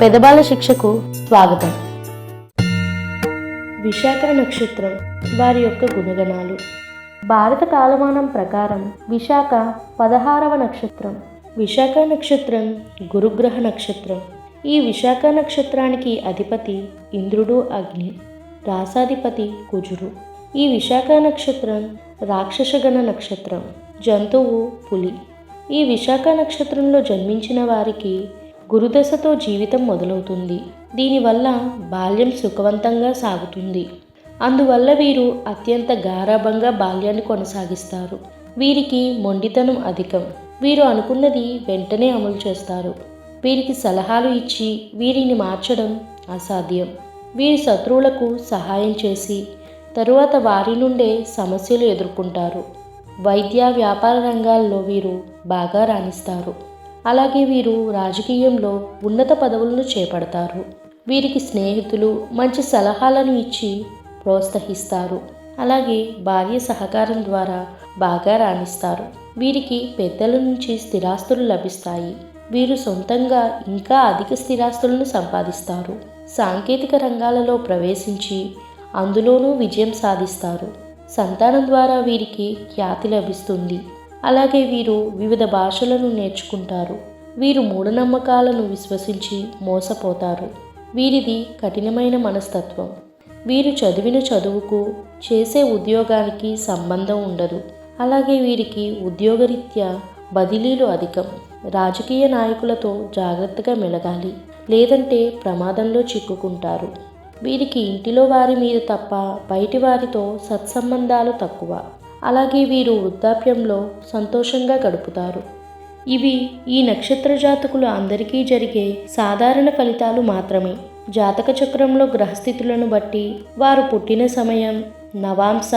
పెదబాల శిక్షకు స్వాగతం. విశాఖ నక్షత్రం వారి యొక్క గుణగణాలు. భారత కాలమానం ప్రకారం విశాఖ పదహారవ నక్షత్రం విశాఖ నక్షత్రం గురుగ్రహ నక్షత్రం. ఈ విశాఖ నక్షత్రానికి అధిపతి ఇంద్రుడు అగ్ని రాసాధిపతి కుజుడు. ఈ విశాఖ నక్షత్రం రాక్షసగణ నక్షత్రం జంతువు పులి. ఈ విశాఖ నక్షత్రంలో జన్మించిన వారికి గురుదశతో జీవితం మొదలవుతుంది. దీనివల్ల బాల్యం సుఖవంతంగా సాగుతుంది. అందువల్ల వీరు అత్యంత గారాభంగా బాల్యాన్ని కొనసాగిస్తారు. వీరికి మొండితనం అధికం. వీరు అనుకున్నది వెంటనే అమలు చేస్తారు. వీరికి సలహాలు ఇచ్చి వీరిని మార్చడం అసాధ్యం. వీరి శత్రువులకు సహాయం చేసి తరువాత వారి నుండే సమస్యలు ఎదుర్కొంటారు. వైద్య వ్యాపార రంగాల్లో వీరు బాగా రాణిస్తారు. అలాగే వీరు రాజకీయంలో ఉన్నత పదవులను చేపడతారు. వీరికి స్నేహితులు మంచి సలహాలను ఇచ్చి ప్రోత్సహిస్తారు. అలాగే భార్య సహకారం ద్వారా బాగా రాణిస్తారు. వీరికి పెద్దల నుంచి స్థిరాస్తులు లభిస్తాయి. వీరు సొంతంగా ఇంకా అధిక స్థిరాస్తులను సంపాదిస్తారు. సాంకేతిక రంగాలలో ప్రవేశించి అందులోనూ విజయం సాధిస్తారు. సంతానం ద్వారా వీరికి ఖ్యాతి లభిస్తుంది. అలాగే వీరు వివిధ భాషలను నేర్చుకుంటారు. వీరు మూఢనమ్మకాలను విశ్వసించి మోసపోతారు. వీరిది కఠినమైన మనస్తత్వం. వీరు చదివిన చదువుకు చేసే ఉద్యోగానికి సంబంధం ఉండదు. అలాగే వీరికి ఉద్యోగరీత్యా బదిలీలు అధికం. రాజకీయ నాయకులతో జాగ్రత్తగా మెలగాలి. లేదంటే ప్రమాదంలో చిక్కుకుంటారు. వీరికి ఇంటిలో వారి మీద తప్ప బయటి వారితో సత్సంబంధాలు తక్కువ. అలాగే వీరు వృద్ధాప్యంలో సంతోషంగా గడుపుతారు. ఇవి ఈ నక్షత్ర జాతకులు అందరికీ జరిగే సాధారణ ఫలితాలు మాత్రమే. జాతక చక్రంలో గ్రహస్థితులను బట్టి వారు పుట్టిన సమయం నవాంశ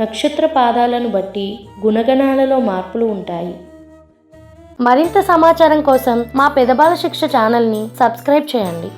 నక్షత్ర పాదాలను బట్టి గుణగణాలలో మార్పులు ఉంటాయి. మరింత సమాచారం కోసం మా పెదబాల శిక్ష ఛానల్ని సబ్స్క్రైబ్ చేయండి.